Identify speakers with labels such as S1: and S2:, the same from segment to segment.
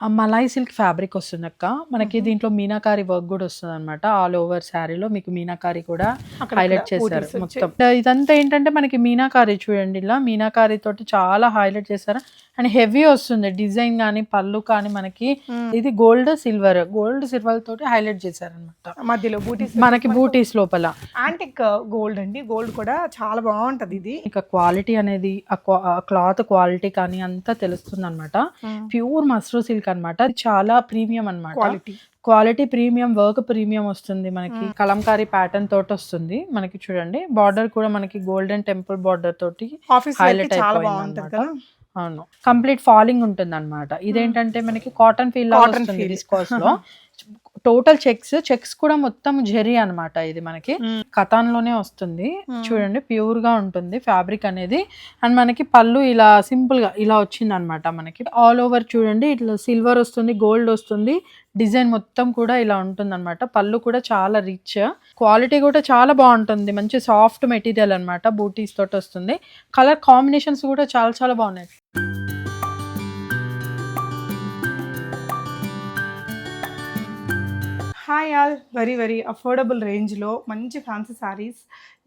S1: ఆ Malay silk fabric వస్తుంది అక్క. మనకి దీంట్లో మీనాకారి వర్క్ కూడా వస్తుంది అనమాట ఆల్ ఓవర్ శారీలో మీకు మీనాకారి కూడా హైలైట్ చేశారు. మొత్తం. ఇదంతా ఏంటంటే మనకి మీనాకారి చూడండి ఇలా. మీనాకారి తోటి చాలా హైలైట్ చేశారు. అండ్ హెవీ వస్తుంది. డిజైన్ కానీ పళ్ళు కానీ మనకి ఇది గోల్డ్ సిల్వర్. గోల్డ్ సిల్వర్ తోటి హైలైట్ చేశారు అనమాట
S2: మధ్యలో బూటీస్
S1: మనకి బూటీస్ లోపల.
S2: యాంటిక్ గోల్డ్ అండి. గోల్డ్ కూడా చాలా బాగుంటది ఇది.
S1: ఇక క్వాలిటీ అనేది ఆ క్లాత్ క్వాలిటీ కానీ అంతా తెలుస్తుంది అనమాట ప్యూర్ మస్రూ సిల్క్ అన్నమాట. అది చాలా ప్రీమియం అన్నమాట.
S2: Quality.
S1: Quality premium work premium వస్తుంది మనకి. కలంకారీ ప్యాటర్న్ తోటి వస్తుంది మనకి చూడండి. బార్డర్ కూడా మనకి గోల్డెన్ టెంపుల్ బార్డర్ తోటి
S2: చాలా
S1: అయిపోయింది అవును. కంప్లీట్ ఫాలింగ్ ఉంటుంది అనమాట ఇదేంటంటే మనకి కాటన్ ఫీల్ వస్తుంది. విస్కోస్లో. టోటల్ చెక్స్ చెక్స్ కూడా మొత్తం జెరీ అన్నమాట ఇది మనకి. కథాన్లోనే వస్తుంది. చూడండి ప్యూర్గా ఉంటుంది ఫ్యాబ్రిక్ అనేది. అండ్ మనకి పళ్ళు ఇలా సింపుల్గా ఇలా వచ్చింది అనమాట మనకి. ఆల్ ఓవర్ చూడండి ఇట్లా సిల్వర్ వస్తుంది గోల్డ్ వస్తుంది. డిజైన్ మొత్తం కూడా ఇలా ఉంటుంది అనమాట పళ్ళు కూడా చాలా రిచ్. క్వాలిటీ కూడా చాలా బాగుంటుంది. మంచి సాఫ్ట్ మెటీరియల్ అన్నమాట. బూటీస్ తోటి వస్తుంది. కలర్ కాంబినేషన్స్ కూడా చాలా చాలా బాగున్నాయి.
S2: Hi all very very affordable రేంజ్లో మంచి ఫ్యాన్సీ శారీస్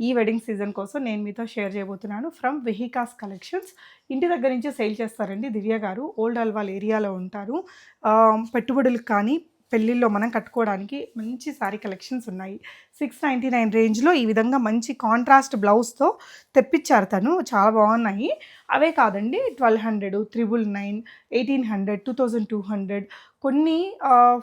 S2: ఈ వెడ్డింగ్ సీజన్ కోసం నేను మీతో షేర్ చేయబోతున్నాను. ఫ్రమ్ వెహికాస్ కలెక్షన్స్ ఇంటి దగ్గర నుంచి సేల్ చేస్తారండి దివ్య గారు. ఓల్డ్ అల్వాల్ ఏరియాలో ఉంటారు. పెట్టుబడులు పెట్టుబడులకు కానీ పెళ్ళిళ్ళలో మనం కట్టుకోవడానికి మంచి శారీ కలెక్షన్స్ ఉన్నాయి. సిక్స్ నైంటీ నైన్ రేంజ్లో ఈ విధంగా మంచి కాంట్రాస్ట్ బ్లౌజ్తో తెప్పించారు తను. చాలా బాగున్నాయి. అవే కాదండి twelve hundred triple nine eighteen hundred two thousand two hundred కొన్ని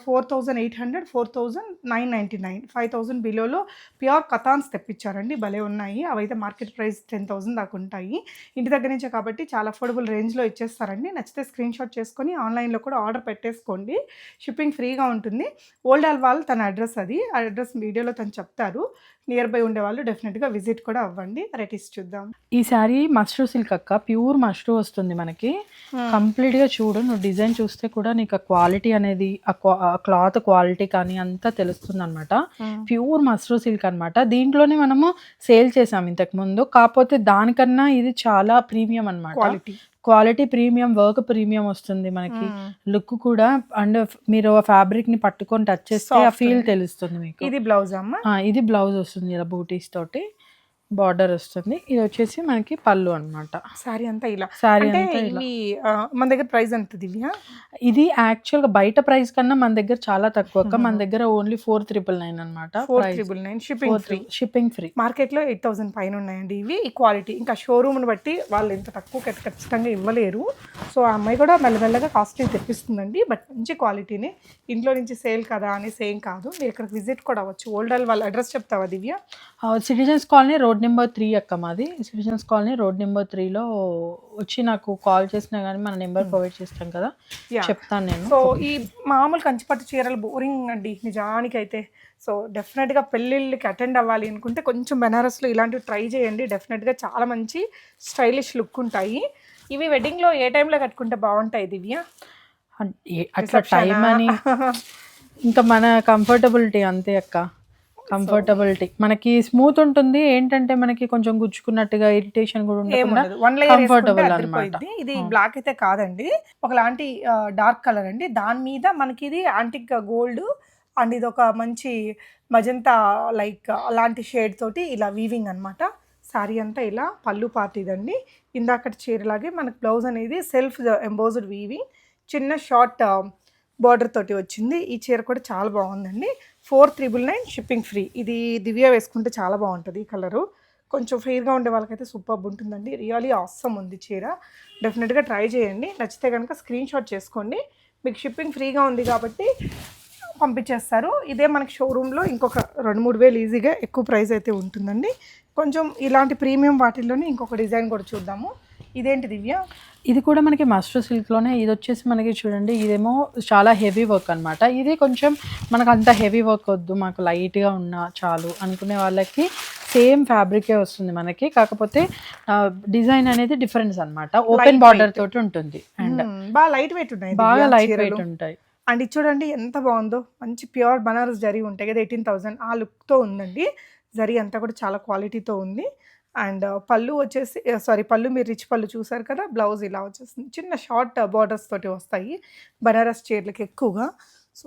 S2: four thousand eight hundred four thousand nine ninety nine five thousand బిలోలో pure కథాన్స్ తెప్పించారండి. భలే ఉన్నాయి. అవైతే మార్కెట్ ప్రైస్ టెన్ థౌజండ్ దాకా ఉంటాయి. ఇంటి దగ్గర నుంచే కాబట్టి చాలా అఫోర్డబుల్ రేంజ్లో ఇచ్చేస్తారండి. నచ్చితే స్క్రీన్ షాట్ చేసుకొని ఆన్లైన్లో కూడా ఆర్డర్ పెట్టేసుకోండి. షిప్పింగ్ ఫ్రీగా ఉంటుంది. ఓల్డ్ ఆల్ తన అడ్రస్ అది. ఆ అడ్రస్ వీడియోలో తను చెప్తారు నియర్ బై ఉండే వాళ్ళు డెఫినెట్గా విజిట్ కూడా అవ్వండి. వెరైటీస్ చూద్దాం.
S1: ఈ శారీ మష్రూ సిల్క్ అక్క ప్యూర్ మష్రూ వస్తుంది మనకి. కంప్లీట్గా చూడు నువ్వు డిజైన్ చూస్తే కూడా నీకు ఆ క్వాలిటీ అనేది ఆ క్లాత్ క్వాలిటీ కానీ అంతా తెలుస్తుంది అనమాట ప్యూర్ మస్రూ సిల్క్ అన్నమాట. దీంట్లోనే మనము సేల్ చేసాం ఇంతకు ముందు. కాకపోతే దానికన్నా ఇది చాలా ప్రీమియం అన్నమాట.
S2: Quality
S1: quality premium work premium వస్తుంది మనకి. లుక్ కూడా అండ్ మీరు ఫ్యాబ్రిక్ని పట్టుకొని టచ్ చేస్తే ఆ ఫీల్. తెలుస్తుంది మీకు.
S2: ఇది బ్లౌజ్ అమ్మ?
S1: ఇది బ్లౌజ్ వస్తుంది. ఇలా బూటీస్ తోటి. బార్డర్ వస్తుంది. ఇది వచ్చేసి మనకి పళ్ళు అన్నమాట.
S2: సారీ అంతా ఇలా. ఆ, మన దగ్గర ప్రైస్ ఎంత దివ్య?
S1: ఇది యాక్చువల్గా బయట ప్రైస్ కన్నా మన దగ్గర చాలా తక్కువ మన దగ్గర ఓన్లీ ఫోర్ త్రిపుల్ నైన్ అనమాట
S2: four nine shipping free.
S1: Shipping free.
S2: మార్కెట్లో ఎయిట్ థౌసండ్ పైన ఉన్నాయండి ఇవి. ఈ క్వాలిటీ. ఇంకా షోరూమ్ని బట్టి వాళ్ళు ఎంత తక్కువ ఖచ్చితంగా ఇవ్వలేరు. సో ఆ అమ్మాయి కూడా మెల్లమెల్లగా కాస్ట్లీ తెప్పిస్తుందండి. బట్ మంచి క్వాలిటీనే. ఇంట్లో నుంచి సేల్ కదా అని సేమ్ కాదు. మీరు ఇక్కడికి విజిట్ కూడా అవ్వచ్చు. ఓల్డ్ వాళ్ళ అడ్రస్ చెప్తావా Divya?
S1: Citizens colony road number three అక్క మాది. సిటిజన్స్ కాలనీ రోడ్ నెంబర్ త్రీలో వచ్చి నాకు కాల్ చేసినా కానీ మన నెంబర్ ప్రొవైడ్ చేస్తాం కదా.
S2: Yeah.
S1: చెప్తాను నేను.
S2: సో ఈ మామూలు కంచిపట్టు చీరలు బోరింగ్ అండి నిజానికి అయితే సో డెఫినెట్గా పెళ్ళిళ్ళకి అటెండ్ అవ్వాలి అనుకుంటే కొంచెం బెనారస్లో ఇలాంటివి ట్రై చేయండి. డెఫినెట్గా చాలా మంచి స్టైలిష్ లుక్ ఉంటాయి. ఇవి వెడ్డింగ్లో ఏ టైంలో కట్టుకుంటే బాగుంటాయి దివ్య?
S1: అన్- ఏ- అట్లా టైం
S2: Reception ఆ?
S1: అని. ఇంకా మన కంఫర్టబిలిటీ అంతే అక్క. కంఫర్టబిలిటీ మనకి స్మూత్ ఉంటుంది ఏంటంటే మనకి కొంచెం గుచ్చుకున్నట్టుగా ఇరిటేషన్ కూడా ఉండకుండా
S2: వన్ లేయర్
S1: కంఫర్టబుల్ అనమాట.
S2: ఇది బ్లాక్ అయితే కాదండి. ఒకలాంటి డార్క్ కలర్ అండి. దాని మీద మనకి ఇది యాంటిక్ గోల్డ్ అండ్ ఇది ఒక మంచి మజంతా లైక్ అలాంటి షేడ్ తోటి ఇలా వీవింగ్ అన్నమాట. శారీ అంతా ఇలా పళ్ళు పార్ట్ ఇదండి ఇందాకటి చీరలాగే మనకి బ్లౌజ్ అనేది సెల్ఫ్ ఎంబోజ్డ్ వీవింగ్ చిన్న షార్ట్ బార్డర్ తోటి వచ్చింది. ఈ చీర కూడా చాలా బాగుందండి. Four triple nine shipping free. ఇది దివ్య వేసుకుంటే చాలా బాగుంటుంది ఈ కలరు. కొంచెం ఫెయిర్గా ఉండే వాళ్ళకైతే సూపర్ ఉంటుందండి. రియలీ ఆసమ్ ఉంది చీర. డెఫినెట్గా ట్రై చేయండి. నచ్చితే కనుక స్క్రీన్ షాట్ చేసుకోండి. మీకు షిప్పింగ్ ఫ్రీగా ఉంది కాబట్టి పంపించేస్తారు. ఇదే మనకి షోరూంలో ఇంకొక రెండు మూడు వేలు ఈజీగా ఎక్కువ ప్రైస్ అయితే ఉంటుందండి. కొంచెం ఇలాంటి ప్రీమియం వాటిల్లోనే ఇంకొక డిజైన్ కూడా చూద్దాము. ఇదేంటి దివ్య?
S1: ఇది కూడా మనకి మస్టర్ సిల్క్లోనే ఇది వచ్చేసి మనకి చూడండి ఇదేమో చాలా హెవీ వర్క్ అన్నమాట. ఇది కొంచెం మనకు అంత హెవీ వర్క్ వద్దు మాకు లైట్గా ఉన్న చాలు అనుకునే వాళ్ళకి సేమ్ ఫ్యాబ్రికే వస్తుంది మనకి. కాకపోతే డిజైన్ అనేది డిఫరెన్స్ అన్నమాట. ఓపెన్ బార్డర్ తోటి ఉంటుంది. అండ్
S2: బాగా లైట్ వెయిట్ ఉన్నాయి
S1: బాగా లైట్. వెయిట్ ఉంటాయి.
S2: అండ్ ఇది చూడండి ఎంత బాగుందో. మంచి ప్యూర్ బనారస్ జరీ ఉంటాయి కదా ఎయిటీన్ థౌజండ్ ఆ లుక్తో ఉందండి. జరీ అంతా కూడా చాలా క్వాలిటీతో ఉంది. అండ్ పళ్ళు వచ్చేసి సారీ పళ్ళు మీరు రిచ్ పళ్ళు చూసారు కదా బ్లౌజ్ ఇలా వచ్చేస్తుంది చిన్న షార్ట్ బార్డర్స్ తోటి వస్తాయి బనారస్ చీరలకి ఎక్కువగా. సో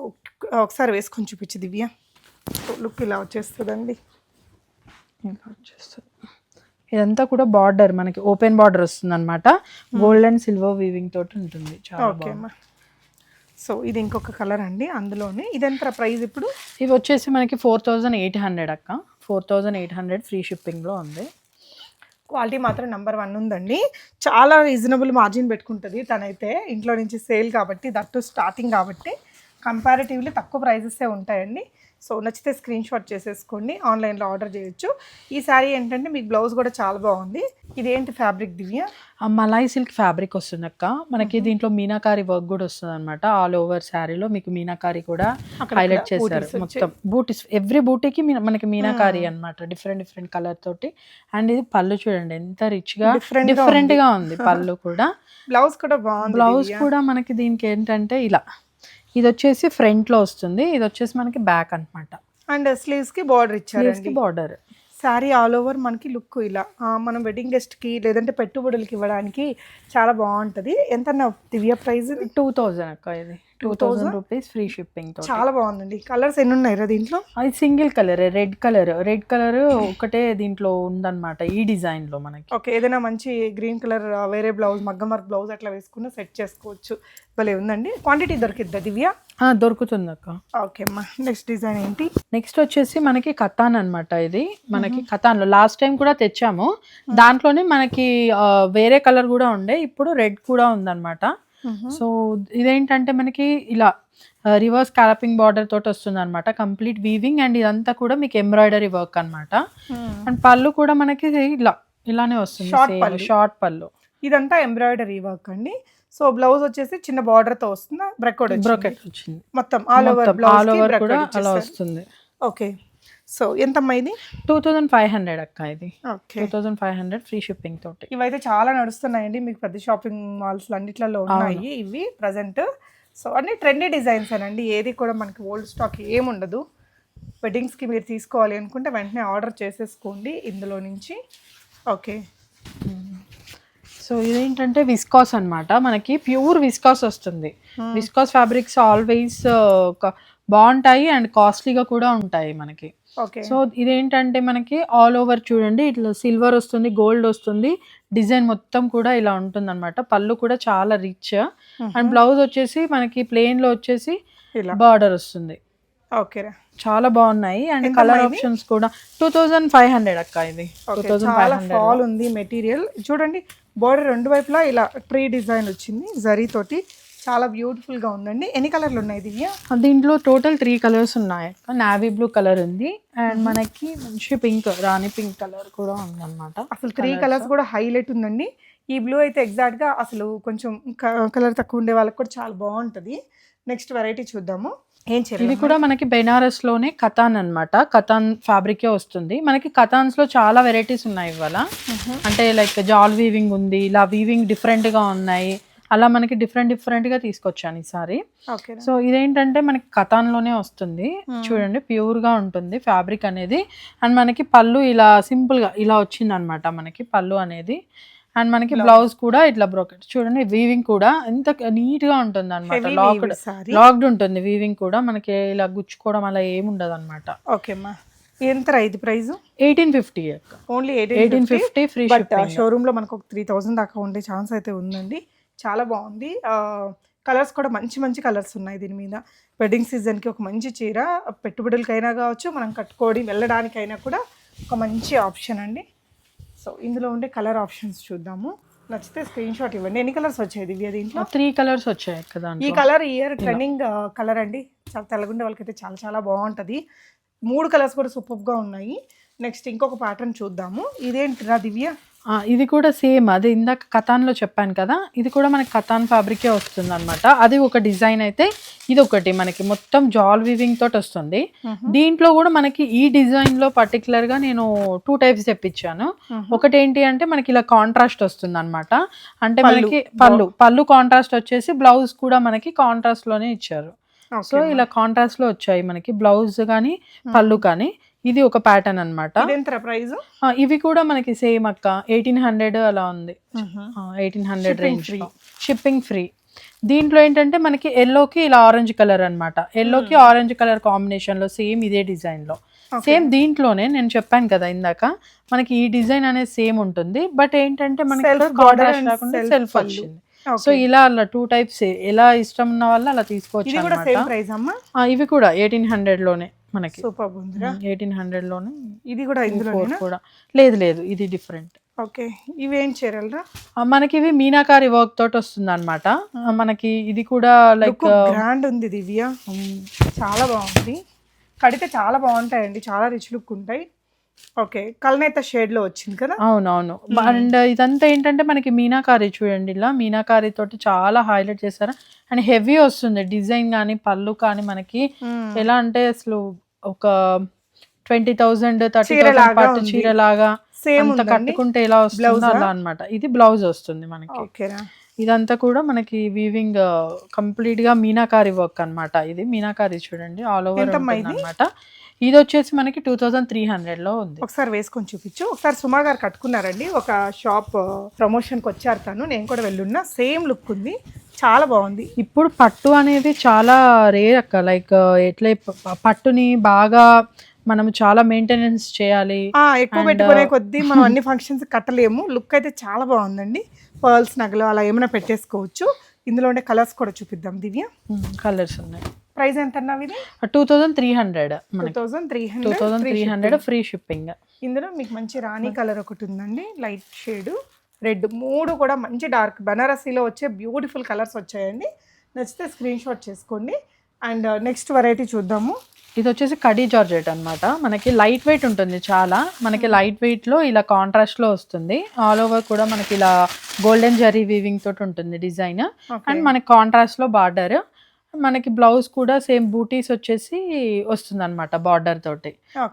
S2: ఒకసారి వేసుకొని చూపించి దివ్య. లుక్ ఇలా వచ్చేస్తుందండి.
S1: ఇలా వచ్చేస్తుంది. ఇదంతా కూడా బార్డర్ మనకి ఓపెన్ బార్డర్ వస్తుంది అనమాట గోల్డ్ అండ్ సిల్వర్ వీవింగ్ తోటి ఉంటుంది. చాలా
S2: ఓకే అమ్మా. సో ఇది ఇంకొక కలర్ అండి అందులోనే. ఇదెంత ప్రైస్ ఇప్పుడు?
S1: ఇవి వచ్చేసి మనకి ఫోర్ థౌజండ్ ఎయిట్ హండ్రెడ్ అక్క. Four thousand eight hundred free షిప్పింగ్లో ఉంది.
S2: క్వాలిటీ మాత్రం నెంబర్ వన్ ఉందండి. చాలా రీజనబుల్ మార్జిన్ పెట్టుకుంటుంది తనైతే. ఇంట్లో నుంచి సేల్ కాబట్టి దట్టు స్టార్టింగ్ కాబట్టి కంపారిటివ్లీ తక్కువ ప్రైజెసే ఉంటాయండి. సో నచ్చితే స్క్రీన్ షాట్ చేసేసుకోండి. ఆన్లైన్లో ఆర్డర్ చేయొచ్చు. ఈ శారీ ఏంటంటే మీకు బ్లౌజ్ కూడా చాలా బాగుంది. ఇదేంటి fabric
S1: Divya? Malai silk fabric వస్తుంది అక్క. మనకి దీంట్లో మీనాకారి వర్క్ కూడా వస్తుంది అనమాట ఆల్ ఓవర్ శారీలో మీకు మీనాకారి కూడా హైలైట్ చేశారు
S2: booties
S1: మొత్తం. బూటీస్ ఎవ్రీ బూటీకి మనకి మీనాకారి అన్నమాట. డిఫరెంట్ డిఫరెంట్ కలర్ తోటి. అండ్ ఇది పళ్ళు చూడండి ఎంత
S2: రిచ్గా
S1: డిఫరెంట్. గా ఉంది. పళ్ళు కూడా.
S2: బ్లౌజ్ కూడా బాగుంది
S1: బ్లౌజ్. కూడా మనకి దీనికి ఏంటంటే ఇలా. ఇది వచ్చేసి ఫ్రంట్లో వస్తుంది. ఇది వచ్చేసి మనకి బ్యాక్ అన్నమాట.
S2: అండ్ స్లీవ్స్కి బార్డర్ ఇచ్చారండి.
S1: బార్డర్
S2: శారీ ఆల్ ఓవర్ మనకి లుక్ ఇలా. మనం వెడ్డింగ్ గెస్ట్కి లేదంటే పెట్టుబడులకి ఇవ్వడానికి చాలా బాగుంటుంది. ఎంత దివ్య ప్రైస్
S1: టూ థౌజండ్ అక్క ఇది. టూ థౌజండ్ రూపీస్ ఫ్రీ షిప్పింగ్తో
S2: చాలా బాగుందండి. కలర్స్ ఎన్ని ఉన్నాయి రా దీంట్లో?
S1: అది single colour red colour. Red colour ఒకటే దీంట్లో ఉందన్నమాట ఈ డిజైన్లో మనకి.
S2: ఓకే ఏదైనా మంచి గ్రీన్ కలర్ వేరే బ్లౌజ్ మగ్గం వర్క్ బ్లౌజ్ అట్లా వేసుకున్న సెట్ చేసుకోవచ్చు. భలే ఉందండి. క్వాంటిటీ దొరికిద్దా దివ్య?
S1: దొరుకుతుంది అక్క.
S2: ఓకే అమ్మా నెక్స్ట్ డిజైన్ ఏంటి?
S1: నెక్స్ట్ వచ్చేసి మనకి కథాన్ అన్నమాట ఇది. మనకి కథాన్లో లాస్ట్ టైం కూడా తెచ్చాము. దాంట్లోనే మనకి వేరే కలర్ కూడా ఉండే. ఇప్పుడు రెడ్ కూడా ఉందన్నమాట. సో ఇదేంటంటే మనకి ఇలా రివర్స్ క్యాలపింగ్ బార్డర్ తోటి వస్తుంది అనమాట కంప్లీట్ వీవింగ్ అండ్ ఇదంతా కూడా మీకు ఎంబ్రాయిడరీ వర్క్ అన్నమాట. అండ్ పళ్ళు కూడా మనకి ఇలా ఇలానే వస్తుంది
S2: Short పళ్ళు.
S1: షార్ట్ పళ్ళు.
S2: ఇదంతా ఎంబ్రాయిడరీ వర్క్ అండి. సో బ్లౌజ్ వచ్చేసి చిన్న బార్డర్తో వస్తుందా? బ్రెకోడ్
S1: బ్రోకెట్ వచ్చింది.
S2: మొత్తం all over
S1: all
S2: blouse
S1: over కూడా అలా వస్తుంది.
S2: ఓకే. సో ఎంతమ్మా ఇది?
S1: టూ థౌజండ్ ఫైవ్ హండ్రెడ్ అక్క ఇది.
S2: Okay.
S1: Two thousand five hundred free shipping తోటి.
S2: ఇవైతే చాలా నడుస్తున్నాయండి. మీకు పెద్ద షాపింగ్ మాల్స్ అన్నిట్లలో ఉన్నాయి ఇవి ప్రజెంట్. సో అన్ని ట్రెండీ డిజైన్స్ అండి ఏది కూడా మనకి ఓల్డ్ స్టాక్ ఏముండదు వెడ్డింగ్స్కి మీరు తీసుకోవాలి అనుకుంటే వెంటనే ఆర్డర్ చేసేసుకోండి ఇందులో నుంచి. ఓకే.
S1: సో ఇదేంటంటే విస్కాస్ అన్నమాట. మనకి ప్యూర్ విస్కాస్ వస్తుంది. విస్కాస్ ఫ్యాబ్రిక్స్ ఆల్వేస్ బాగుంటాయి అండ్ కాస్ట్లీగా కూడా ఉంటాయి మనకి. సో ఇదేంటంటే మనకి ఆల్ ఓవర్ చూడండి ఇట్లా సిల్వర్ వస్తుంది గోల్డ్ వస్తుంది డిజైన్ మొత్తం కూడా ఇలా ఉంటుంది అనమాట పళ్ళు కూడా చాలా రిచ్ అండ్ బ్లౌజ్ వచ్చేసి మనకి ప్లెయిన్లో వచ్చేసి
S2: ఇలా.
S1: బార్డర్ వస్తుంది.
S2: ఓకే
S1: చాలా బాగున్నాయి.
S2: And colour?
S1: ఆప్షన్స్ కూడా టూ థౌజండ్ ఫైవ్ హండ్రెడ్ అక్క ఇది. Two thousand
S2: five
S1: hundred
S2: fall ఉంది మెటీరియల్ చూడండి బార్డర్ రెండు వైపులా ఇలా ట్రీ డిజైన్ వచ్చింది జరీ తోటి. చాలా బ్యూటిఫుల్గా ఉందండి. ఎన్ని కలర్లు ఉన్నాయి దివ్య?
S1: దీంట్లో టోటల్ త్రీ కలర్స్ ఉన్నాయి. నావీ బ్లూ కలర్ ఉంది. అండ్ మనకి మంచి పింక్ రాణి పింక్ కలర్ కూడా ఉంది అనమాట
S2: అసలు త్రీ కలర్స్ కూడా హైలైట్ ఉందండి. ఈ బ్లూ అయితే ఎగ్జాక్ట్గా అసలు కొంచెం కలర్ తక్కువ ఉండే వాళ్ళకి కూడా చాలా బాగుంటది. నెక్స్ట్ వెరైటీ చూద్దాము. ఏం
S1: ఇది
S2: చేయాలి
S1: కూడా మనకి బెనారస్లోనే కథాన్ అన్నమాట. కథాన్ ఫ్యాబ్రికే వస్తుంది. మనకి కథాన్స్లో చాలా వెరైటీస్ ఉన్నాయి ఇవాళ. అంటే లైక్ జాల్ వీవింగ్ ఉంది ఇలా వీవింగ్ డిఫరెంట్గా ఉన్నాయి. అలా మనకి డిఫరెంట్ డిఫరెంట్గా తీసుకొచ్చాను ఈసారి సో ఇదేంటంటే మనకి కథాన్లోనే వస్తుంది. చూడండి ప్యూర్గా ఉంటుంది ఫ్యాబ్రిక్ అనేది. అండ్ మనకి పళ్ళు ఇలా సింపుల్గా ఇలా వచ్చింది అనమాట మనకి పళ్ళు అనేది. అండ్ మనకి బ్లౌజ్ కూడా ఇట్లా బ్రోకెట్ చూడండి వీవింగ్ కూడా ఎంత నీట్గా ఉంటుంది అనమాట లాక్డ్ లాక్డ్ ఉంటుంది వీవింగ్ కూడా. మనకి ఇలా గుచ్చుకోవడం అలా ఏమి ఉండదు అనమాట
S2: ఓకే అమ్మా ఎంత రా ఇది
S1: price
S2: eighteen
S1: fifty only
S2: eighteen
S1: fifty
S2: free షోరూమ్లో మనకు ఒక త్రీ థౌసండ్ దాకా ఉండే ఛాన్స్ అయితే ఉందండి. చాలా బాగుంది. కలర్స్ కూడా మంచి మంచి కలర్స్ ఉన్నాయి దీని మీద. వెడ్డింగ్ సీజన్కి ఒక మంచి చీర పెట్టుబడులకైనా కావచ్చు మనం కట్టుకోవడం వెళ్ళడానికైనా కూడా ఒక మంచి ఆప్షన్ అండి. సో ఇందులో ఉండే కలర్ ఆప్షన్స్ చూద్దాము. నచ్చితే స్క్రీన్ షాట్ ఇవ్వండి. ఎన్ని కలర్స్ వచ్చాయి దివ్య దీంట్లో?
S1: త్రీ కలర్స్ వచ్చాయి కదా
S2: ఈ కలర్ ఇయర్ ట్రెండింగ్ కలర్ అండి. చాలా తెల్లగుండే వాళ్ళకైతే చాలా చాలా బాగుంటుంది. మూడు కలర్స్ కూడా సూపర్గా ఉన్నాయి. నెక్స్ట్ ఇంకొక ప్యాటర్న్ చూద్దాము. ఇదేంటి రా దివ్య?
S1: ఇది కూడా సేమ్. అది ఇందాక కథాన్లో చెప్పాను కదా ఇది కూడా మనకి కథాన్ ఫ్యాబ్రికే వస్తుంది అనమాట అది ఒక డిజైన్ అయితే ఇది ఒకటి మనకి మొత్తం జాల్ వీవింగ్ తోటి వస్తుంది. దీంట్లో కూడా మనకి ఈ డిజైన్లో పర్టికులర్గా నేను టూ టైప్స్ తెప్పించాను. ఒకటి ఏంటి అంటే మనకి ఇలా కాంట్రాస్ట్ వస్తుంది అనమాట అంటే మనకి పళ్ళు. పళ్ళు కాంట్రాస్ట్ వచ్చేసి బ్లౌజ్ కూడా మనకి కాంట్రాస్ట్లోనే ఇచ్చారు. సో ఇలా కాంట్రాస్ట్లో వచ్చాయి మనకి బ్లౌజ్ కానీ పళ్ళు కానీ. ఇది ఒక ప్యాటర్న్ అనమాట
S2: ప్రైస్
S1: ఇవి కూడా మనకి సేమ్ అక్క. ఎయిటీన్ హండ్రెడ్ అలా ఉంది. Eighteen hundred
S2: range.
S1: Shipping
S2: free
S1: దీంట్లో ఏంటంటే మనకి ఎల్లోకి ఇలా ఆరెంజ్ కలర్ అన్నమాట. ఎల్లోకి ఆరెంజ్ కలర్ కాంబినేషన్లో సేమ్ ఇదే డిజైన్లో. సేమ్ దీంట్లోనే నేను చెప్పాను కదా ఇందాక మనకి ఈ డిజైన్ అనేది సేమ్ ఉంటుంది. బట్ ఏంటంటే మనకి కాంట్రాస్ట్ రాకుండా సెల్ఫ్. వచ్చింది సో ఇలా అలా టూ టైప్స్ ఎలా ఇష్టం ఉన్న వాళ్ళు అలా తీసుకోవచ్చు ఇవి కూడా ఎయిటీన్ హండ్రెడ్లోనే. మనకి.
S2: సూపర్ ఉందిరా.
S1: ఎయిటీన్ హండ్రెడ్లోనే.
S2: ఇది కూడా
S1: కూడా. లేదు లేదు ఇది డిఫరెంట్
S2: ఓకే. ఇవేం చీరలరా?
S1: మనకి ఇవి మీనాకారి వర్క్ తోటి వస్తుంది అనమాట మనకి ఇది కూడా లైక్
S2: గ్రాండ్ ఉంది దివ్య. చాలా బాగుంది. కడితే చాలా బాగుంటాయండి. చాలా రిచ్ లుక్ ఉంటాయి. ఓకే. కల్నేత షేడ్లో వచ్చింది కదా?
S1: అవునవును. అండ్ ఇదంతా ఏంటంటే మనకి మీనాకారి చూడండి ఇలా. మీనాకారి తోటి చాలా హైలైట్ చేశారు. అండ్ హెవీ వస్తుంది. డిజైన్ కానీ పళ్ళు కానీ మనకి ఎలా అంటే అసలు ఒక ట్వంటీ థౌసండ్ థర్టీ
S2: చీరలాగా
S1: పట్టు
S2: ఉంది.
S1: చీర లాగా
S2: సేమ్
S1: కట్టుకుంటే ఎలా వస్తుందో? అలా అన్నమాట. ఇది బ్లౌజ్ వస్తుంది మనకి. ఇదంతా కూడా మనకి వీవింగ్ కంప్లీట్గా మీనాకారి వర్క్ అన్నమాట. ఇది మీనాకారి చూడండి ఆల్ ఓవర్
S2: ఎంతమ్మా ఇది?
S1: వచ్చేసి మనకి టూ థౌజండ్ త్రీ హండ్రెడ్లో ఉంది.
S2: ఒకసారి వేసుకొని చూపించు. ఒకసారి సుమా గారు కట్టుకున్నారండి. ఒక షాప్ ప్రమోషన్కి వచ్చారు తను. నేను కూడా వెళ్ళున్నా. సేమ్ లుక్ ఉంది. చాలా బాగుంది.
S1: ఇప్పుడు పట్టు అనేది చాలా రేర్ అక్క. లైక్ ఎట్లా పట్టుని బాగా మనం చాలా మెయింటెనెన్స్ చేయాలి.
S2: ఎక్కువ పెట్టుకునే కొద్దీ మనం అన్ని ఫంక్షన్స్ కట్టలేము. లుక్ అయితే చాలా బాగుందండి. పర్ల్స్ నగలు అలా ఏమైనా పెట్టేసుకోవచ్చు. ఇందులో ఉండే కలర్స్ కూడా చూపిద్దాం దివ్య.
S1: కలర్స్ ఉన్నాయి.
S2: ప్రైస్ ఎంత అన్నావు ఇది
S1: two thousand three
S2: hundred
S1: two
S2: thousand three
S1: two thousand three hundred
S2: hundred
S1: free shipping
S2: ఇందులో మీకు మంచి రాణి కలర్ ఒకటి ఉందండి. లైట్ షేడ్ రెడ్ మూడు కూడా మంచి డార్క్ బనారసీలో వచ్చే బ్యూటిఫుల్ కలర్స్ వచ్చాయండి. నచ్చితే స్క్రీన్ షాట్ చేసుకోండి. అండ్ నెక్స్ట్ వెరైటీ చూద్దాము.
S1: ఇది వచ్చేసి కడీ జార్జెట్ అన్నమాట. మనకి లైట్ వెయిట్ ఉంటుంది చాలా. మనకి లైట్ వెయిట్లో ఇలా కాంట్రాస్ట్లో వస్తుంది. ఆల్ ఓవర్ కూడా మనకి ఇలా గోల్డెన్ జరీ వీవింగ్ తోటి ఉంటుంది డిజైన్ అండ్ మనకి కాంట్రాస్ట్లో బార్డర్ మనకి బ్లౌజ్ కూడా సేమ్ బూటీస్ వచ్చేసి వస్తుంది అనమాట బార్డర్ తోటి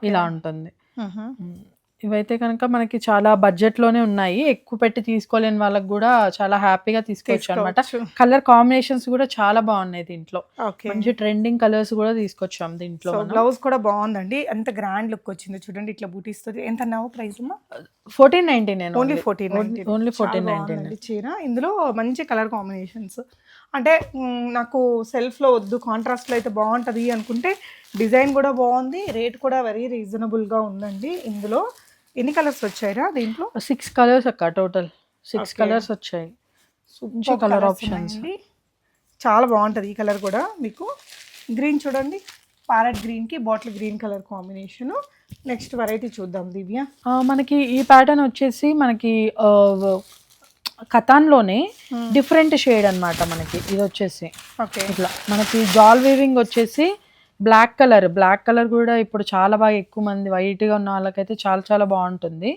S1: ఇలా ఉంటుంది. మ్మ్. ఇవైతే కనుక మనకి చాలా బడ్జెట్లోనే ఉన్నాయి. ఎక్కువ పెట్టి తీసుకోలేని వాళ్ళకి కూడా చాలా హ్యాపీగా తీసుకోవచ్చు అనమాట కలర్ కాంబినేషన్స్ కూడా చాలా బాగున్నాయి దీంట్లో. మంచి ట్రెండింగ్ కలర్స్ కూడా తీసుకొచ్చాం దీంట్లో
S2: బ్లౌజ్ కూడా బాగుందండి. ఎంత గ్రాండ్ లుక్ వచ్చింది చూడండి. ఇట్లా బూటీస్తో ఎంత అన్నావు ప్రైస్
S1: ఫోర్టీన్ నైన్టీ నేను
S2: only fourteen
S1: only fourteen ninety
S2: చీర. ఇందులో మంచి కలర్ కాంబినేషన్స్. అంటే నాకు సెల్ఫ్లో వద్దు కాంట్రాస్ట్లో అయితే బాగుంటుంది అనుకుంటే డిజైన్ కూడా బాగుంది. రేట్ కూడా వెరీ రీజనబుల్గా ఉందండి ఇందులో. ఎన్ని కలర్స్ వచ్చాయిరా దీంట్లో?
S1: సిక్స్ కలర్స్ అక్క టోటల్. సిక్స్. కలర్స్ వచ్చాయి.
S2: Superb
S1: colour
S2: options. చాలా బాగుంటుంది ఈ కలర్ కూడా మీకు. గ్రీన్ చూడండి. ప్యారెట్ గ్రీన్కి bottle green colour combination. Next variety చూద్దాం దివ్య.
S1: మనకి ఈ ప్యాటర్న్ వచ్చేసి మనకి కథాన్లోనే డిఫరెంట్ షేడ్ అన్నమాట మనకి. ఇది వచ్చేసి
S2: ఓకే.
S1: ఇట్లా. మనకి జాల్ వీవింగ్ వచ్చేసి బ్లాక్ కలర్ బ్లాక్ కలర్ కూడా ఇప్పుడు చాలా బాగా ఎక్కువ మంది వైట్గా ఉన్న వాళ్ళకైతే చాలా చాలా బాగుంటుంది.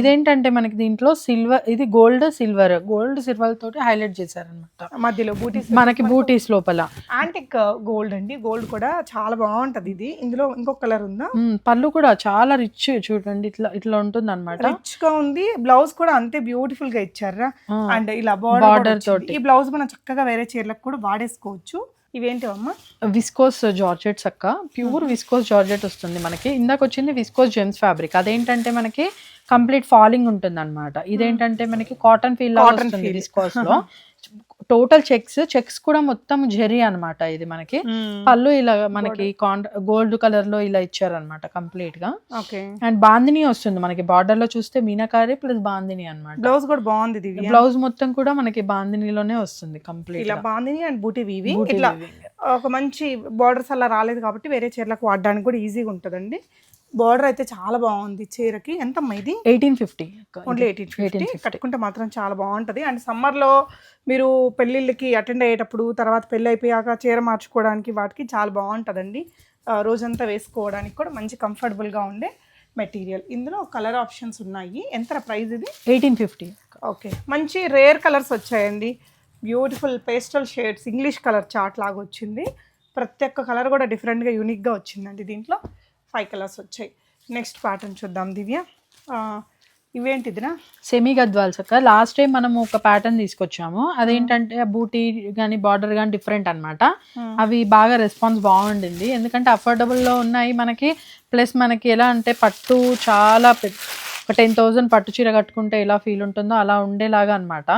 S1: ఇదేంటంటే మనకి దీంట్లో సిల్వర్ ఇది గోల్డ్ సిల్వర్ గోల్డ్ సిల్వర్ తోటి హైలైట్ చేశారనమాట
S2: మధ్యలో బూటీస్
S1: మనకి బూటీస్ లోపల.
S2: యాంటిక్ గోల్డ్ అండి. గోల్డ్ కూడా చాలా బాగుంటది ఇది. ఇందులో ఇంకొక కలర్ ఉందా?
S1: పళ్ళు కూడా చాలా రిచ్ చూడండి. ఇట్లా ఇట్లా ఉంటుంది అనమాట
S2: రిచ్గా ఉంది. బ్లౌజ్ కూడా అంతే బ్యూటిఫుల్గా ఇచ్చారా? అండ్ ఇలా బార్డర్
S1: తోటి.
S2: ఈ బ్లౌజ్ మనం చక్కగా వేరే చీరలకు కూడా వాడేసుకోవచ్చు. ఇవేంటి అమ్మా
S1: విస్కోస్ జార్జెట్స్ అక్క. ప్యూర్ విస్కోస్ జార్జెట్ వస్తుంది మనకి. ఇందాక వచ్చింది విస్కోస్ జెమ్స్ ఫ్యాబ్రిక్. అదేంటంటే మనకి కంప్లీట్ ఫాలింగ్ ఉంటుంది అనమాట ఇదేంటంటే మనకి కాటన్ ఫీల్ వస్తుంది. విస్కోస్లో టోటల్ చెక్స్ చెక్స్ కూడా మొత్తం జెరీ అన్నమాట ఇది మనకి. పళ్ళు ఇలా మనకి గోల్డ్ కలర్లో ఇలా ఇచ్చారనమాట కంప్లీట్గా
S2: ఓకే.
S1: అండ్ బాందిని వస్తుంది మనకి బార్డర్లో చూస్తే మీనాకారి ప్లస్ బాందిని అన్నమాట.
S2: బ్లౌజ్ కూడా బాగుంది
S1: బ్లౌజ్ మొత్తం కూడా మనకి బాందినిలోనే వస్తుంది కంప్లీట్
S2: ఇలా బాగుంది అండ్ బూటీ వీవింగ్ ఇట్లా ఒక మంచి బార్డర్స్ అలా రాలేదు కాబట్టి వేరే చీరలకు వాడడానికి కూడా ఈజీగా ఉంటుందండి. బార్డర్ అయితే చాలా బాగుంది చీరకి. ఎంతమ్మా ఇది?
S1: Eighteen fifty.
S2: Only eighteen fifty. కట్టుకుంటే మాత్రం చాలా బాగుంటుంది. అండ్ సమ్మర్లో మీరు పెళ్ళిళ్ళకి అటెండ్ అయ్యేటప్పుడు తర్వాత పెళ్ళి అయిపోయాక చీర మార్చుకోవడానికి వాటికి చాలా బాగుంటుందండి. రోజంతా వేసుకోవడానికి కూడా మంచి కంఫర్టబుల్గా ఉండే మెటీరియల్ ఇందులో కలర్ ఆప్షన్స్ ఉన్నాయి. ఎంత ప్రైస్ ఇది?
S1: Eighteen fifty.
S2: ఓకే మంచి రేర్ కలర్స్ వచ్చాయండి. Beautiful pastel shades English colour chart లాగా వచ్చింది. ప్రతి ఒక్క కలర్ కూడా డిఫరెంట్గా యూనిక్గా వచ్చిందండి దీంట్లో. ఫైవ్ కలర్స్ వచ్చాయి. నెక్స్ట్ ప్యాటర్న్ చూద్దాం దివ్య. ఇవేంటిదినా
S1: సెమీ గద్వాల్స్ అక్క. లాస్ట్ టైం మనం ఒక ప్యాటర్న్ తీసుకొచ్చాము. అదేంటంటే బూటీ కానీ బార్డర్ కానీ డిఫరెంట్ అన్నమాట. అవి బాగా రెస్పాన్స్ బాగుండింది. ఎందుకంటే affordable లో ఉన్నాయి. మనకి ప్లస్ మనకి ఎలా అంటే పట్టు చాలా టెన్ థౌసండ్ పట్టు చీర కట్టుకుంటే ఎలా ఫీల్ ఉంటుందో అలా ఉండేలాగా అన్నమాట.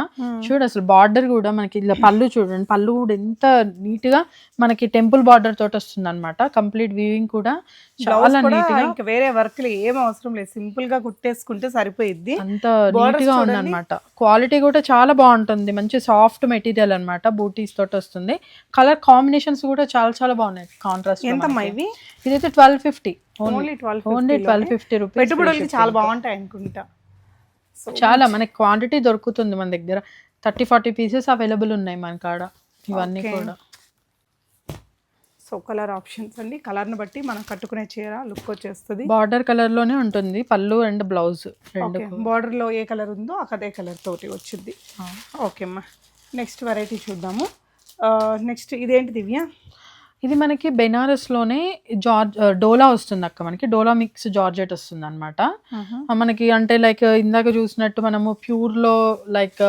S1: చూడు అసలు బార్డర్ కూడా మనకి ఇలా పళ్ళు చూడండి పళ్ళు కూడా ఎంత నీట్గా మనకి టెంపుల్ బార్డర్ తోటి వస్తుంది అనమాట కంప్లీట్ వీవింగ్ కూడా చాలా నీట్గా.
S2: ఇంకా వేరే వర్క్ ఏం అవసరం లేదు. సింపుల్గా కుట్టేసుకుంటే సరిపోయిద్ది.
S1: అంత
S2: నీట్గా.
S1: ఉందన్నమాట. క్వాలిటీ కూడా చాలా బాగుంటుంది. మంచి సాఫ్ట్ మెటీరియల్ అన్నమాట. బూటీస్ తోటి వస్తుంది. కలర్ కాంబినేషన్స్ కూడా చాలా చాలా బాగున్నాయి. కాంట్రాస్ట్
S2: ఎంతమ్మా ఇవి?
S1: ఇదైతే twelve fifty
S2: only twelve
S1: only twelve fifty rupees
S2: పెట్టుబడులకి చాలా బాగుంటాయి అనుకుంటా.
S1: చాలా మనకి క్వాంటిటీ దొరుకుతుంది మన దగ్గర. థర్టీ ఫార్టీ పీసెస్ అవైలబుల్ ఉన్నాయి మన కాడ. ఇవన్నీ. కూడా.
S2: సో కలర్ ఆప్షన్స్ అండి. కలర్ని బట్టి మనం కట్టుకునే చీర లుక్ వచ్చేస్తుంది.
S1: బార్డర్ కలర్లోనే ఉంటుంది. పళ్ళు అండ్ బ్లౌజ్ రెండు
S2: ఓకే బార్డర్లో ఏ కలర్ ఉందో అదే కలర్ తోటి వచ్చింది ఓకే అమ్మా. నెక్స్ట్ వెరైటీ చూద్దాము. నెక్స్ట్ ఇదేంటి దివ్య?
S1: ఇది మనకి బెనారస్లోనే జార్జ్ డోలా వస్తుంది అక్క మనకి డోలా మిక్స్ జార్జెట్ వస్తుంది అనమాట మనకి అంటే లైక్ ఇందాక చూసినట్టు మనము ప్యూర్లో like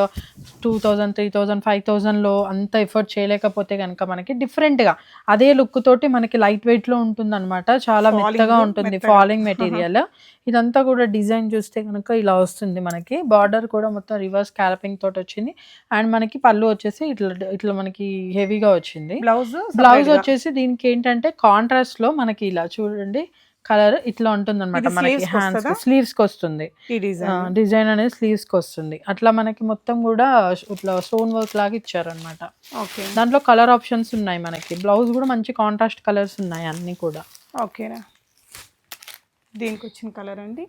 S1: two thousand three thousand five థౌజండ్లో అంత ఎఫర్ట్ చేయలేకపోతే కనుక మనకి డిఫరెంట్గా అదే లుక్ తోటి మనకి లైట్ వెయిట్లో ఉంటుంది అనమాట చాలా మెత్తగా ఉంటుంది. Falling material. ఇదంతా కూడా డిజైన్ చూస్తే కనుక ఇలా వస్తుంది మనకి. బార్డర్ కూడా మొత్తం రివర్స్ క్యాలపింగ్ తోటి వచ్చింది. అండ్ మనకి పళ్ళు వచ్చేసి ఇట్లా ఇట్లా మనకి హెవీగా వచ్చింది.
S2: బ్లౌజ్
S1: బ్లౌజ్ వచ్చేసి దీనికి ఏంటంటే కాంట్రాస్ట్లో మనకి ఇలా చూడండి కలర్ ఇట్లా ఉంటుంది అనమాట మనకి హ్యాండ్స్? స్లీవ్స్కి. వస్తుంది?
S2: డిజైన్
S1: అనేది స్లీవ్స్కి వస్తుంది. అట్లా మనకి మొత్తం కూడా ఇట్లా స్టోన్ వర్క్ లాగా ఇచ్చారనమాట
S2: ఓకే.
S1: దాంట్లో కలర్ ఆప్షన్స్ ఉన్నాయి మనకి. బ్లౌజ్ కూడా మంచి కాంట్రాస్ట్ కలర్స్ ఉన్నాయి అన్ని కూడా.
S2: ఓకేనా దీనికి వచ్చిన కలర్ అండి.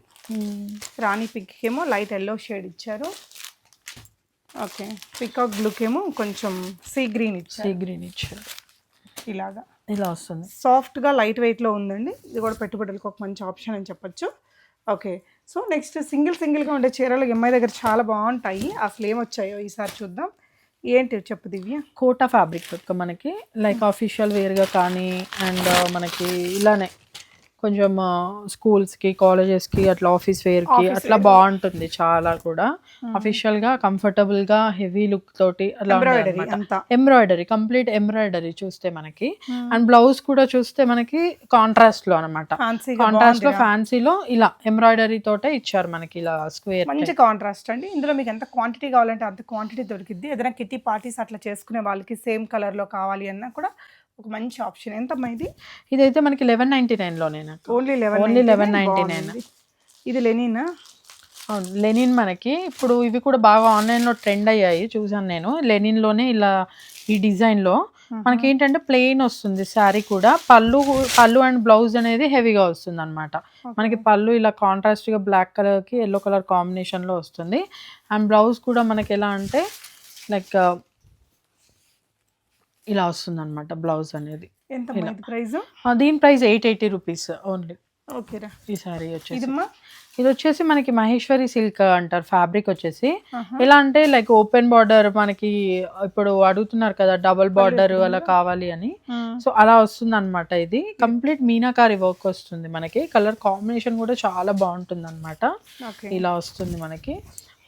S2: రాణి పింక్ ఏమో లైట్ ఎల్లో షేడ్ ఇచ్చారు. ఓకే. పికాక్ బ్లూకి ఏమో కొంచెం సీ గ్రీన్
S1: సీ
S2: ఇచ్చారు
S1: గ్రీన్ ఇచ్చారు.
S2: ఇలాగా.
S1: ఇలా వస్తుంది.
S2: సాఫ్ట్గా లైట్ వెయిట్లో ఉందండి. ఇది కూడా పెట్టుబడులకు ఒక మంచి ఆప్షన్ అని చెప్పొచ్చు. ఓకే. సో నెక్స్ట్ సింగిల్ సింగిల్గా ఉండే చీరలు ఎంఐ దగ్గర చాలా బాగుంటాయి. అసలు ఏమొచ్చాయో ఈసారి చూద్దాం. ఏంటి చెప్పు దివ్య?
S1: కోటా ఫ్యాబ్రిక్ మనకి. లైక్ అఫీషియల్ వేర్గా కానీ అండ్ మనకి ఇలానే. కొంచెం స్కూల్స్కి కాలేజెస్కి అట్లా ఆఫీస్ వేర్కి అట్లా. బాగుంటుంది చాలా కూడా. అఫీషియల్గా కంఫర్టబుల్గా హెవీ లుక్ తోటి అట్లా
S2: ఎంబ్రాయిడరీ
S1: కంప్లీట్ ఎంబ్రాయిడరీ చూస్తే మనకి. అండ్ బ్లౌజ్ కూడా చూస్తే మనకి కాంట్రాస్ట్లో అనమాట లో ఫ్యాన్సీలో ఇలా ఎంబ్రాయిడరీ తోటే ఇచ్చారు మనకి ఇలా స్క్వేర్
S2: మంచి కాంట్రాస్ట్ అండి. ఇందులో మీకు ఎంత క్వాంటిటీ కావాలంటే అంత క్వాంటిటీ దొరికిద్ది. ఏదైనా కిట్టి పార్టీస్ అట్లా చేసుకునే వాళ్ళకి సేమ్ కలర్లో కావాలి అన్నా కూడా ఒక మంచి ఆప్షన్. ఎంతమ్మా ఇది?
S1: ఇదైతే మనకి లెవెన్ నైన్టీ నైన్లోనే నాకు
S2: ఓన్లీ లెవెన్
S1: Only 11.99.
S2: ఇది లెనినా
S1: అవును లెనిన్ మనకి. ఇప్పుడు ఇవి కూడా బాగా ఆన్లైన్లో ట్రెండ్ అయ్యాయి. చూసాను నేను. లెనిన్లోనే ఇలా ఈ డిజైన్లో. మనకి ఏంటంటే ప్లెయిన్ వస్తుంది శారీ కూడా. పళ్ళు పళ్ళు అండ్ బ్లౌజ్ అనేది హెవీగా వస్తుంది అనమాట మనకి పళ్ళు ఇలా కాంట్రాస్ట్గా బ్లాక్ కలర్కి ఎల్లో కలర్ కాంబినేషన్లో వస్తుంది. అండ్ బ్లౌజ్ కూడా మనకి ఎలా అంటే లైక్ ఇలా వస్తుంది అనమాట బ్లౌజ్ అనేది.
S2: ఎంత ప్రైస్
S1: దీని price eight eighty rupees only.
S2: ఓకేరా.
S1: ఈ శారీ వచ్చేసి. ఇది వచ్చేసి మనకి మహేశ్వరి సిల్క్ అంటారు ఫ్యాబ్రిక్ వచ్చేసి. ఎలా అంటే లైక్ ఓపెన్ బార్డర్ మనకి ఇప్పుడు అడుగుతున్నారు కదా డబుల్ బార్డర్ అలా కావాలి అని. సో అలా వస్తుంది అనమాట ఇది. కంప్లీట్ మీనాకారి వర్క్ వస్తుంది మనకి. కలర్ కాంబినేషన్ కూడా చాలా బాగుంటుంది అనమాట
S2: ఓకే.
S1: ఇలా వస్తుంది మనకి.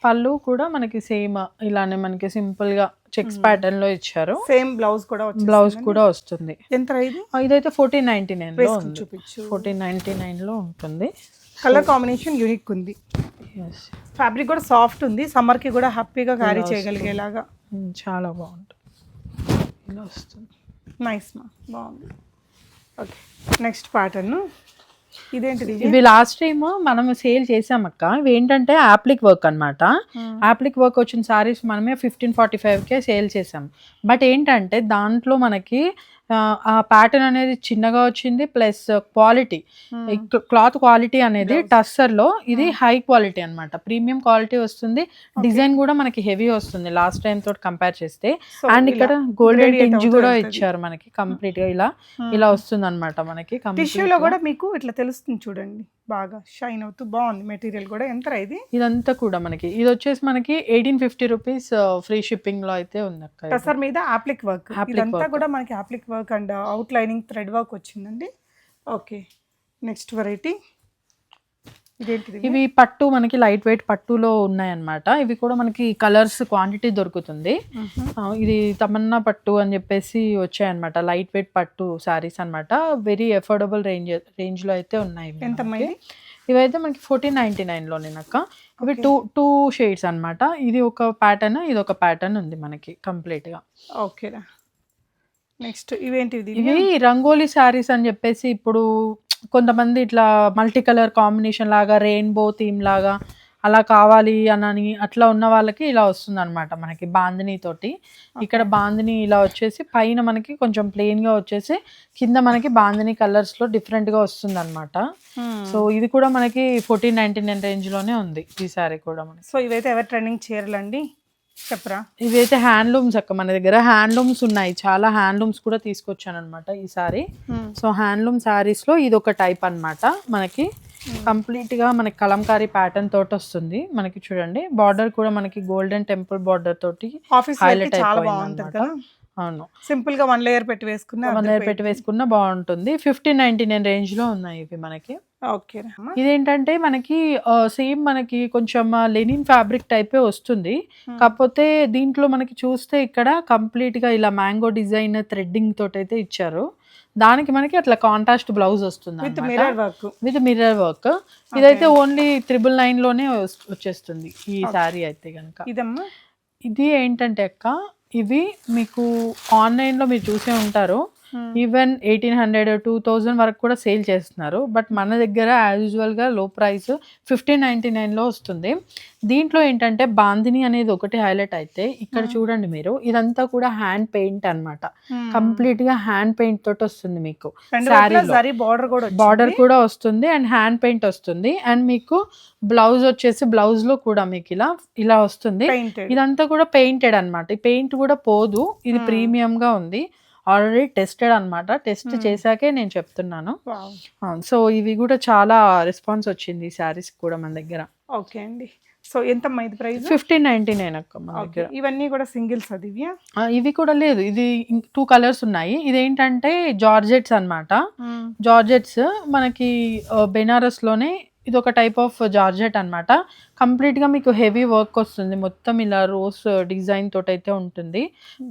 S1: పళ్ళు కూడా మనకి సేమ్ ఇలానే మనకి సింపుల్గా చెక్స్ ప్యాటర్న్లో ఇచ్చారు.
S2: సేమ్ బ్లౌజ్ కూడా
S1: బ్లౌజ్ కూడా వస్తుంది.
S2: ఎంత ఇది?
S1: ఇదైతే ఫోర్టీన్ నైన్టీ నైన్లో
S2: చూపించు.
S1: ఫోర్టీన్ నైన్టీ నైన్లో ఉంటుంది.
S2: కలర్ కాంబినేషన్ యూనిక్ ఉంది. ఫ్యాబ్రిక్ కూడా సాఫ్ట్ ఉంది. సమ్మర్కి కూడా హ్యాపీగా క్యారీ చేయగలిగేలాగా.
S1: చాలా బాగుంటుంది. ఇలా వస్తుంది.
S2: నైస్ మా. బాగుంది. ఓకే నెక్స్ట్ ప్యాటర్న్ ఇదేంటిది?
S1: ఇవి లాస్ట్ టైం మనం సేల్ చేసామక్క ఇవి ఏంటంటే యాప్లిక్ వర్క్ అన్నమాట. యాప్లిక్ వర్క్ వచ్చిన సారీస్ మనమే ఫిఫ్టీన్ ఫార్టీ ఫైవ్కే సేల్ చేసాం. బట్ ఏంటంటే దాంట్లో మనకి ఆ, ప్యాటర్న్ అనేది చిన్నగా వచ్చింది ప్లస్ క్వాలిటీ క్లాత్ క్వాలిటీ అనేది టస్సర్లో ఇది హై క్వాలిటీ అన్నమాట. ప్రీమియం క్వాలిటీ వస్తుంది. డిజైన్ కూడా మనకి హెవీ వస్తుంది లాస్ట్ టైం తోటి కంపేర్ చేస్తే. అండ్ ఇక్కడ గోల్డెన్ టింజ్ కూడా. ఇచ్చారు మనకి కంప్లీట్గా. ఇలా ఇలా వస్తుంది అనమాట మనకి
S2: టిష్యూలో. కూడా మీకు ఇట్లా తెలుస్తుంది చూడండి. బాగా షైన్ అవుతూ బాగుంది మెటీరియల్ కూడా. ఎంత ఇది?
S1: ఇదంతా కూడా మనకి. ఇది వచ్చేసి మనకి ఎయిటీన్ ఫిఫ్టీ రూపీస్ ఫ్రీ షిప్పింగ్లో అయితే ఉంది.
S2: టసర్ మీద ఆప్లిక్ వర్క్. ఇదంతా. కూడా మనకి applique work and outlining thread work వచ్చిందండి. Okay next variety.
S1: ఇవి పట్టు మనకి లైట్ వెయిట్ పట్టులో ఉన్నాయన్నమాట. ఇవి కూడా మనకి కలర్స్ క్వాంటిటీ దొరుకుతుంది. ఇది తమన్నా పట్టు అని చెప్పేసి వచ్చాయన్నమాట. లైట్ వెయిట్ పట్టు శారీస్ అన్నమాట. వెరీ అఫోర్డబుల్ రేంజ్ రేంజ్లో అయితే ఉన్నాయి ఇవైతే మనకి ఫోర్టీన్ నైన్టీ నైన్ లోనేనక్క ఇవి టూ టూ షేడ్స్ అన్నమాట. ఇది ఒక ప్యాటర్న్ ఇది ఒక ప్యాటర్న్ ఉంది మనకి కంప్లీట్గా
S2: ఓకేరా. నెక్స్ట్ ఇవేంటిది
S1: ఇవి రంగోలీ శారీస్ అని చెప్పేసి ఇప్పుడు కొంతమంది ఇట్లా మల్టీ కలర్ కాంబినేషన్ లాగా రెయిన్బో థీమ్ లాగా అలా కావాలి అని అట్లా ఉన్న వాళ్ళకి ఇలా వస్తుంది అనమాట మనకి బాందిని తోటి. ఇక్కడ బాందిని ఇలా వచ్చేసి పైన మనకి కొంచెం ప్లెయిన్గా వచ్చేసి కింద మనకి బాందిని కలర్స్లో డిఫరెంట్గా వస్తుంది అనమాట సో ఇది కూడా మనకి ఫోర్టీన్ నైన్టీ నైన్ రేంజ్లోనే ఉంది ఈ సారీ కూడా మనకి.
S2: సో ఇవైతే ఎవరు ట్రెండింగ్ చీరలండి? చెప్పరా?
S1: ఇవైతే హ్యాండ్లూమ్స్ అక్క మన దగ్గర. హ్యాండ్లూమ్స్ ఉన్నాయి. చాలా హ్యాండ్లూమ్స్ కూడా తీసుకొచ్చాను అనమాట ఈసారి సో హ్యాండ్లూమ్ శారీస్లో ఇది ఒక టైప్ అన్నమాట మనకి. కంప్లీట్గా మనకి కలంకారీ ప్యాటర్న్ తోటి వస్తుంది మనకి చూడండి. బార్డర్ కూడా మనకి గోల్డెన్ టెంపుల్ బార్డర్ తోటి హైలైట్ అయిపోయింది అవును.
S2: సింపుల్గా వన్ లేయర్ పెట్టి వేసుకున్నా
S1: వన్ ఇయర్ పెట్టి వేసుకున్న బాగుంటుంది. ఫిఫ్టీన్ నైన్టీ నైన్ రేంజ్లో ఉన్నాయి ఇవి మనకి. ఇదేంటంటే మనకి సేమ్ మనకి కొంచెం లెనిన్ ఫ్యాబ్రిక్ టైపే వస్తుంది. కాకపోతే దీంట్లో మనకి చూస్తే ఇక్కడ కంప్లీట్గా ఇలా మ్యాంగో డిజైన్ థ్రెడ్డింగ్ తోటి అయితే ఇచ్చారు. దానికి మనకి అట్లా కాంట్రాస్ట్ బ్లౌజ్ వస్తుంది with.
S2: Mirror work.
S1: With mirror work. ఇదైతే ఓన్లీ త్రిబుల్ నైన్లోనే వచ్చేస్తుంది ఈ శారీ అయితే కనుక
S2: ఇదమ్మా.
S1: ఇది ఏంటంటే అక్క ఇవి మీకు ఆన్లైన్లో మీరు చూసే ఉంటారు. Even eighteen hundred two thousand వరకు కూడా సేల్ చేస్తున్నారు. బట్ మన దగ్గర యాజ్ యూజువల్గా లో ప్రైస్ ఫిఫ్టీన్ నైన్టీ నైన్లో వస్తుంది. దీంట్లో ఏంటంటే బాందిని అనేది ఒకటి హైలైట్ అయితే ఇక్కడ చూడండి మీరు. ఇదంతా కూడా హ్యాండ్ పెయింట్ అన్నమాట. కంప్లీట్గా హ్యాండ్ పెయింట్ తోటి వస్తుంది మీకు.
S2: బార్డర్ కూడా
S1: బార్డర్ కూడా వస్తుంది అండ్ హ్యాండ్ పెయింట్ వస్తుంది. అండ్ మీకు బ్లౌజ్ వచ్చేసి బ్లౌజ్లో కూడా మీకు ఇలా ఇలా వస్తుంది. ఇదంతా కూడా పెయింటెడ్ అన్నమాట. ఈ పెయింట్ కూడా పోదు. ఇది ప్రీమియం గా ఉంది. ఆల్రెడీ టెస్టెడ్ అన్నమాట. టెస్ట్ చేశాకే నేను చెప్తున్నాను. సో ఇవి కూడా చాలా రెస్పాన్స్ వచ్చింది ఈ శారీస్ కూడా మన దగ్గర.
S2: ఓకే అండి. సో ఎంతమ్మా ఇది ప్రైస్?
S1: ఫిఫ్టీన్ నైన్టీ నైన్ అక్క మన దగ్గర.
S2: ఇవన్నీ కూడా సింగిల్స్ అది
S1: ఇవి కూడా లేదు. ఇది టూ కలర్స్ ఉన్నాయి. ఇదేంటంటే జార్జెట్స్ అన్నమాట. జార్జెట్స్ మనకి బెనారస్లోనే ఇది ఒక టైప్ ఆఫ్ జార్జెట్ అనమాట కంప్లీట్గా మీకు హెవీ వర్క్ వస్తుంది. మొత్తం ఇలా రోస్ డిజైన్ తోటి అయితే ఉంటుంది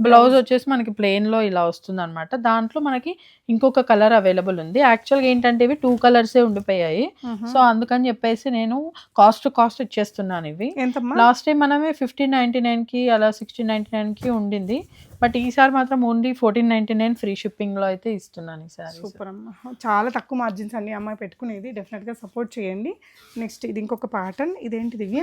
S1: బ్లౌజ్ వచ్చేసి మనకి ప్లెయిన్లో ఇలా వస్తుంది అనమాట దాంట్లో మనకి ఇంకొక కలర్ అవైలబుల్ ఉంది. యాక్చువల్గా ఏంటంటే ఇవి టూ కలర్సే ఉండిపోయాయి. సో అందుకని చెప్పేసి నేను కాస్ట్ కాస్ట్ ఇచ్చేస్తున్నాను ఇవి. లాస్ట్ టైం మనమే ఫిఫ్టీన్ నైన్టీ నైన్కి అలా సిక్స్టీన్ నైన్టీ నైన్కి ఉండింది. బట్ ఈసారి మాత్రం only fourteen ninety nine free షిప్పింగ్లో అయితే ఇస్తున్నాను ఈసారి
S2: సూపర్ అమ్మా చాలా తక్కువ మార్జిన్స్ అన్ని అమ్మాయి పెట్టుకునేది. డెఫినెట్గా సపోర్ట్ చేయండి. నెక్స్ట్ ఇది ఇంకొక ప్యాటర్న్ ఇదేంటి దివ్య?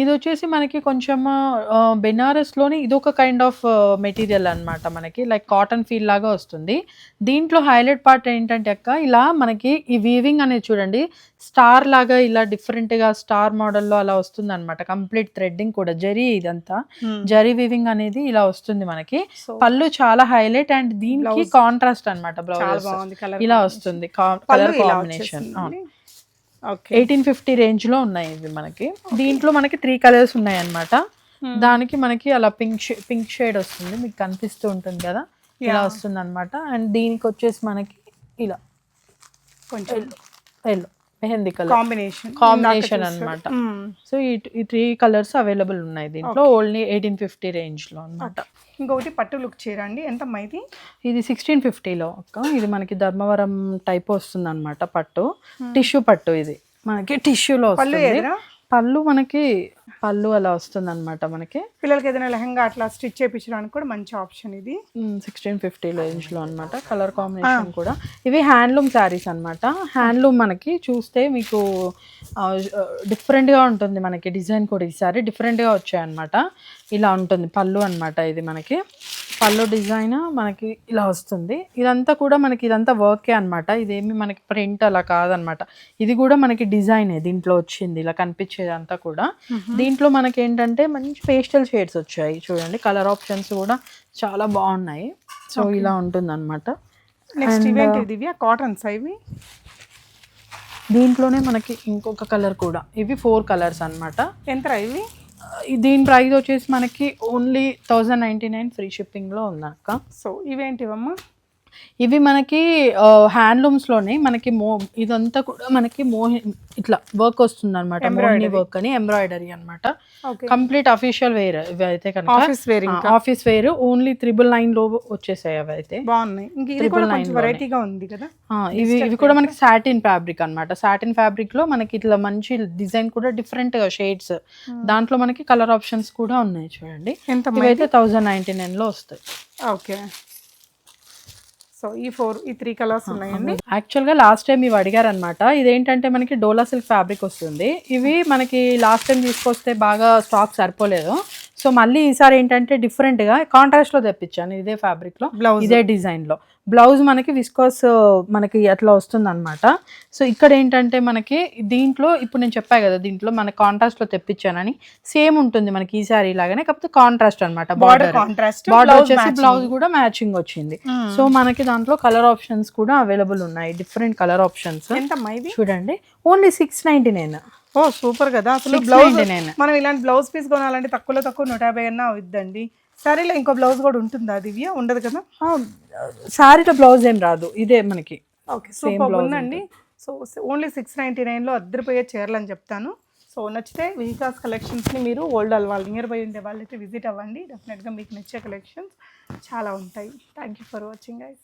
S1: ఇది వచ్చేసి మనకి కొంచెం ఆ, బెనారస్లోని ఇది ఒక కైండ్ ఆఫ్ మెటీరియల్ అన్నమాట మనకి. లైక్ కాటన్ ఫీల్ లాగా వస్తుంది. దీంట్లో హైలైట్ పార్ట్ ఏంటంటే అక్క ఇలా మనకి ఈ వీవింగ్ అనేది చూడండి స్టార్ లాగా ఇలా డిఫరెంట్గా స్టార్ మోడల్లో అలా వస్తుంది అనమాట కంప్లీట్ థ్రెడ్డింగ్ కూడా. జరీ ఇదంతా. జరీ వీవింగ్ అనేది ఇలా వస్తుంది మనకి. పళ్ళు చాలా హైలైట్ అండ్ దీనికి. కాంట్రాస్ట్ అన్నమాట
S2: చాలా
S1: బ్లౌజ్ ఇలా వస్తుంది. కలర్ కాంబినేషన్ ఎయిటీన్ ఫిఫ్టీ రేంజ్లో ఉన్నాయి ఇవి మనకి. దీంట్లో మనకి త్రీ కలర్స్ ఉన్నాయి అన్నమాట దానికి మనకి అలా పింక్ పింక్ షేడ్ వస్తుంది. మీకు కనిపిస్తూ ఉంటుంది కదా? ఇలా. వస్తుంది అనమాట అండ్ దీనికి వచ్చేసి మనకి ఇలా
S2: కొంచెం.
S1: Yellow. Mehndi colour.
S2: Combination.
S1: Combination అన్నమాట. సో ఈ ఈ త్రీ కలర్స్ అవైలబుల్ ఉన్నాయి దీంట్లో. ఓన్లీ ఎయిటీన్ ఫిఫ్టీ రేంజ్లో అన్నమాట
S2: ఇంకొకటి పట్టు లుక్ చీర అండి. ఎంత ఇది?
S1: ఇది సిక్స్టీన్ ఫిఫ్టీలో అక్క. ఇది మనకి ధర్మవరం టైప్ వస్తుంది అనమాట పట్టు టిష్యూ పట్టు ఇది. మనకి టిష్యూలో వస్తుంది. పళ్ళు మనకి పళ్ళు అలా వస్తుంది అనమాట మనకి.
S2: పిల్లలకి ఏదైనా లెహంగా అట్లా స్టిచ్ చేయించడానికి కూడా మంచి ఆప్షన్ ఇది.
S1: సిక్స్టీన్ ఫిఫ్టీ రేంజ్లో అనమాట కలర్ కాంబినేషన్ కూడా. ఇవి హ్యాండ్లూమ్ శారీస్ అన్నమాట. హ్యాండ్లూమ్ మనకి చూస్తే మీకు డిఫరెంట్గా ఉంటుంది మనకి డిజైన్ కూడా ఈసారి డిఫరెంట్గా వచ్చాయి అనమాట ఇలా ఉంటుంది పళ్ళు అన్నమాట ఇది మనకి. పళ్ళు డిజైన్ మనకి ఇలా వస్తుంది. ఇదంతా కూడా మనకి ఇదంతా వర్కే అన్నమాట. ఇదేమి మనకి ప్రింట్ అలా కాదనమాట ఇది కూడా మనకి డిజైనే దీంట్లో వచ్చింది ఇలా కనిపించేది అంతా కూడా దీంట్లో మనకి ఏంటంటే మంచి పేస్టల్ షేడ్స్ వచ్చాయి చూడండి. కలర్ ఆప్షన్స్ కూడా చాలా బాగున్నాయి. సో ఇలా ఉంటుంది అనమాట
S2: నెక్స్ట్ ఇవేంటి దివ్య? కాటన్స్ ఇవి?
S1: దీంట్లోనే మనకి ఇంకొక కలర్ కూడా. ఇవి ఫోర్ కలర్స్ అనమాట
S2: ఎంత ఇవి?
S1: దీని ప్రైస్ వచ్చేసి మనకి only thousand ninety nine free షిప్పింగ్లో ఉందక్క.
S2: సో ఇవేంటివమ్మా?
S1: ఇవి మనకి హ్యాండ్లూమ్స్లోనే మనకి మో ఇదంతా కూడా మనకి మోహి ఇట్లా వర్క్ వస్తుంది అనమాట మోహిని. వర్క్ అని ఎంబ్రాయిడరీ అన్నమాట.
S2: ఓకే.
S1: కంప్లీట్ అఫీషియల్ వేర్ ఇవి అయితే కనుక.
S2: Office
S1: wear office wear only triple నైన్లో వచ్చేసాయి అవి అయితే.
S2: బాగున్నాయి. వెరైటీగా ఉంది కదా?
S1: ఇవి ఇవి కూడా మనకి సాటిన్ ఫ్యాబ్రిక్ అన్నమాట. సాటిన్ ఫ్యాబ్రిక్లో మనకి ఇట్లా మంచి డిజైన్ కూడా డిఫరెంట్ షేడ్స్ దాంట్లో మనకి కలర్ ఆప్షన్స్ కూడా ఉన్నాయి చూడండి. ఇవైతే థౌజండ్ నైన్టీ నైన్లో వస్తాయి.
S2: ఓకే. సో ఈ ఫోర్ ఈ త్రీ కలర్స్ ఉన్నాయండి.
S1: యాక్చువల్గా లాస్ట్ టైం ఇవి అడిగారు అనమాట ఇదేంటంటే మనకి డోలా సిల్క్ ఫ్యాబ్రిక్ వస్తుంది. ఇవి మనకి లాస్ట్ టైం తీసుకొస్తే బాగా స్టాక్ సరిపోలేదు. సో మళ్ళీ ఈసారి ఏంటంటే డిఫరెంట్గా కాంట్రాస్ట్లో తెప్పించాను ఇదే ఫ్యాబ్రిక్లో
S2: బ్లౌజ్.
S1: ఇదే డిజైన్లో బ్లౌజ్ మనకి విస్కోస్ మనకి అట్లా వస్తుంది అనమాట సో ఇక్కడ ఏంటంటే మనకి దీంట్లో ఇప్పుడు నేను చెప్పా కదా దీంట్లో మన కాంట్రాస్ట్లో తెప్పించానని సేమ్ ఉంటుంది మనకి ఈ సారీ లాగానే కాకపోతే కాంట్రాస్ట్ అనమాట
S2: బార్డర్ కాంట్రాస్ట్
S1: బార్డర్ వచ్చేసి బ్లౌజ్ కూడా మ్యాచింగ్ వచ్చింది. సో మనకి దాంట్లో కలర్ ఆప్షన్స్ కూడా అవైలబుల్ ఉన్నాయి డిఫరెంట్ కలర్ ఆప్షన్స్ చూడండి ఓన్లీ సిక్స్ నైన్టీ నైన్
S2: ఓ సూపర్ కదా. అసలు బ్లౌజ్
S1: నైన్.
S2: మనం ఇలాంటి బ్లౌజ్ పీస్ కొనాలంటే తక్కువలో తక్కువ నూట యాభై అన్నా అవుద్దండి. సరేలే ఇంకో బ్లౌజ్ కూడా ఉంటుందా దివ్య? ఉండదు కదా?
S1: శారీలో బ్లౌజ్ ఏం రాదు. ఇదే మనకి.
S2: ఓకే సూపర్ ఉందండి. సో ఓన్లీ సిక్స్ నైంటీ నైన్లో అద్దరిపోయే చీరలు అని చెప్తాను. సో నచ్చితే వికాస్ కలెక్షన్స్ని మీరు ఓల్డ్ అల్వాల్ నియర్ బై ఉండే వాళ్ళైతే విజిట్ అవ్వండి. డెఫినెట్గా మీకు నచ్చే కలెక్షన్స్ చాలా ఉంటాయి. Thank you for watching guys